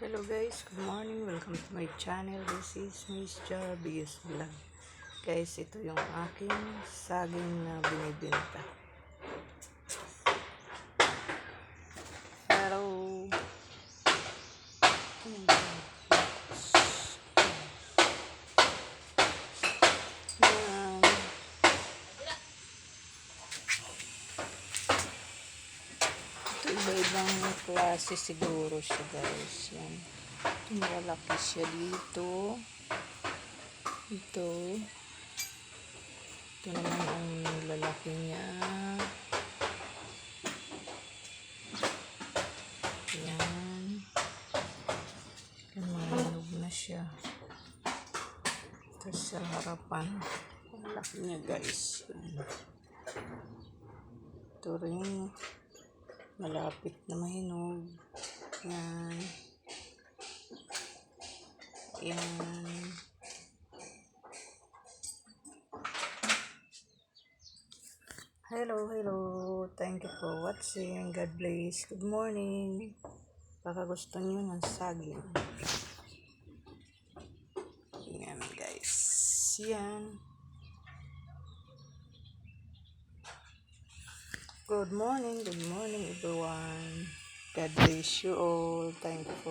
Hello guys, good morning. Welcome to my channel. This is Miss Jarvis Vlog. Guys, ito yung aking saging na binibenta. Hello. Yan. Ito iba-ibang klase siguro siya guys. Yan. Malaki siya dito. Ito. Ito naman ang lalaki niya. Yan. Mahinog na siya. Ito sa harapan. Ang laki niya guys. Yan. Ito rin malapit na mahinog. Yan. Yan. Hello, hello. Thank you for watching. God bless. Good morning. Baka gusto niyo ng saging. Yan guys. Yan. Good morning, good morning everyone. God bless you all. Thank you for